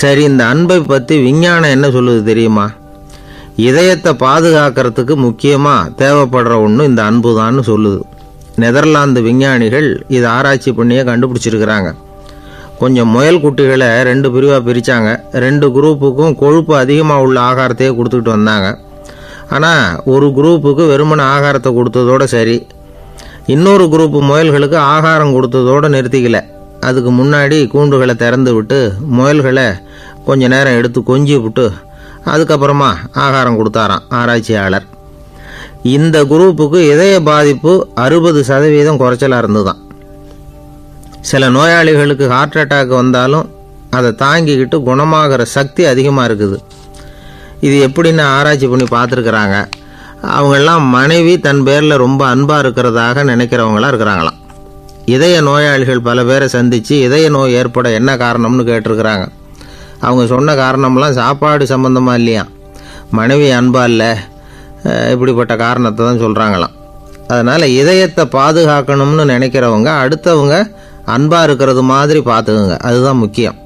சரி இந்த அன்பை பற்றி விஞ்ஞானம் என்ன சொல்லுது தெரியுமா? இதயத்தை பாதுகாக்கிறதுக்கு முக்கியமாக தேவைப்படுற ஒன்று இந்த அன்பு தான்னு சொல்லுது. நெதர்லாந்து விஞ்ஞானிகள் இதை ஆராய்ச்சி பண்ணியே கண்டுபிடிச்சிருக்கிறாங்க. கொஞ்சம் முயல் குட்டிகளை ரெண்டு பிரிவாக பிரித்தாங்க ரெண்டு குரூப்புக்கும் கொழுப்பு அதிகமாக உள்ள ஆகாரத்தையே கொடுத்துக்கிட்டு வந்தாங்க. ஆனால் ஒரு குரூப்புக்கு வெறுமன ஆகாரத்தை கொடுத்ததோட சரி. இன்னொரு குரூப் முயல்களுக்கு ஆகாரம் கொடுத்ததோடு நிறுத்திக்கல. அதுக்கு முன்னாடி கூண்டுகளை திறந்து விட்டு முயல்களை கொஞ்ச நேரம் எடுத்து கொஞ்சி விட்டு அதுக்கப்புறமா ஆகாரம் கொடுத்தாராம் ஆராய்ச்சியாளர். இந்த குரூப்புக்கு இதய பாதிப்பு அறுபது சதவீதம் குறைச்சலாக இருந்துதான் சில நோயாளிகளுக்கு ஹார்ட் அட்டாக் வந்தாலும் அதை தாங்கிக்கிட்டு குணமாகிற சக்தி அதிகமாக இருக்குது. இது எப்படின்னு ஆராய்ச்சி பண்ணி பார்த்துருக்குறாங்க. அவங்கெல்லாம் மனைவி தன் பேரில் ரொம்ப அன்பாக இருக்கிறதாக நினைக்கிறவங்களா இருக்கிறாங்களாம். இதய நோயாளிகள் பல பேரை சந்தித்து இதய நோய் ஏற்பட என்ன காரணம்னு கேட்டிருக்கிறாங்க. அவங்க சொன்ன காரணம்லாம் சாப்பாடு சம்மந்தமாக இல்லையா? மனைவி அன்பா இல்லை இப்படிப்பட்ட காரணத்தை தான் சொல்கிறாங்களாம் அதனால் இதயத்தை பாதுகாக்கணும்னு நினைக்கிறவங்க அடுத்தவங்க அன்பாக இருக்கிறது மாதிரி பார்த்துக்குங்க. அதுதான் முக்கியம்.